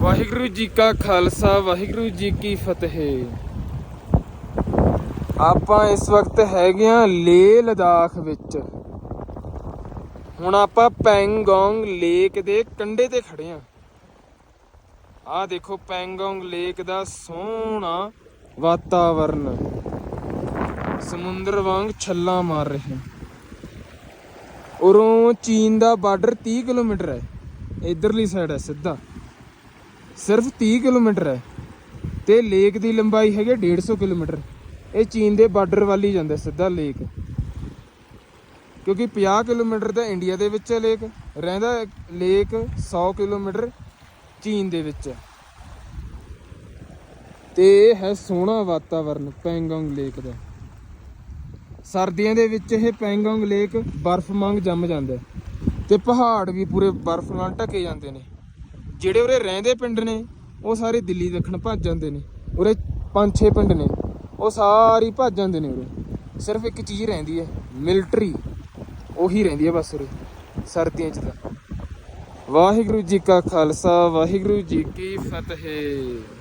ਵਾਹਿਗੁਰੂ ਜੀ ਕਾ ਖਾਲਸਾ, ਵਾਹਿਗੁਰੂ ਜੀ ਕੀ ਫਤਿਹ। ਆਪਾਂ ਇਸ ਵਕਤ ਹੈਗੇ ਆ ਲੇਹ ਲਦਾਖ ਵਿੱਚ। ਹੁਣ ਆਪਾਂ ਪੈਂਗੋਂਗ ਲੇਕ ਦੇ ਕੰਢੇ ਤੇ ਖੜੇ ਆ ਆਹ ਦੇਖੋ ਪੈਂਗੋਂਗ ਲੇਕ ਦਾ ਸੋਹਣਾ ਵਾਤਾਵਰਨ। ਸਮੁੰਦਰ ਵਾਂਗ ਛੱਲਾ ਮਾਰ ਰਹੇ ਉਰੋਂ ਚੀਨ ਦਾ ਬਾਰਡਰ 30 ਕਿਲੋਮੀਟਰ ਹੈ। ਇਧਰਲੀ ਸਾਈਡ ਹੈ ਸਿੱਧਾ। ਸਿਰਫ 30 ਕਿਲੋਮੀਟਰ ਹੈ ਤੇ ਲੇਕ ਦੀ ਲੰਬਾਈ ਹੈਗੀ 150 ਕਿਲੋਮੀਟਰ। ਇਹ ਚੀਨ ਦੇ ਬਾਰਡਰ ਵੱਲ ਹੀ ਜਾਂਦਾ ਸਿੱਧਾ ਲੇਕ। ਕਿਉਂਕਿ 50 ਕਿਲੋਮੀਟਰ ਤਾਂ ਇੰਡੀਆ ਦੇ ਵਿੱਚ ਹੈ ਲੇਕ, ਰਹਿੰਦਾ ਲੇਕ 100 ਕਿਲੋਮੀਟਰ ਚੀਨ ਦੇ ਵਿੱਚ ਹੈ। ਤੇ ਇਹ ਹੈ ਸੋਹਣਾ ਵਾਤਾਵਰਨ ਪੈਂਗੋਂਗ ਲੇਕ ਦਾ। ਸਰਦੀਆਂ ਦੇ ਵਿੱਚ ਇਹ ਪੈਂਗੋਂਗ ਲੇਕ ਬਰਫ਼ ਵਾਂਗ ਜੰਮ ਜਾਂਦਾ ਹੈ ਤੇ ਪਹਾੜ ਵੀ ਪੂਰੇ ਬਰਫ਼ ਨਾਲ ਢਕੇ ਜਾਂਦੇ ਨੇ। ਜਿਹੜੇ ਉਰੇ ਰਹਿੰਦੇ ਪਿੰਡ ਨੇ, ਉਹ ਸਾਰੇ ਦਿੱਲੀ ਦੱਖਣ ਭੱਜ ਜਾਂਦੇ ਨੇ। ਉਰੇ ਪੰਜ ਛੇ ਪਿੰਡ ਨੇ, ਉਹ ਸਾਰੀ ਭੱਜ ਜਾਂਦੇ ਨੇ ਉਰੇ। ਸਿਰਫ ਇੱਕ ਚੀਜ਼ ਰਹਿੰਦੀ ਹੈ, ਮਿਲਟਰੀ। ਉਹੀ ਰਹਿੰਦੀ ਹੈ ਬਸ ਉਰੇ, ਸਰਦੀਆਂ 'ਚ ਤਾਂ। ਵਾਹਿਗੁਰੂ ਜੀ ਕਾ ਖਾਲਸਾ, ਵਾਹਿਗੁਰੂ ਜੀ ਕੀ ਫਤਿਹ।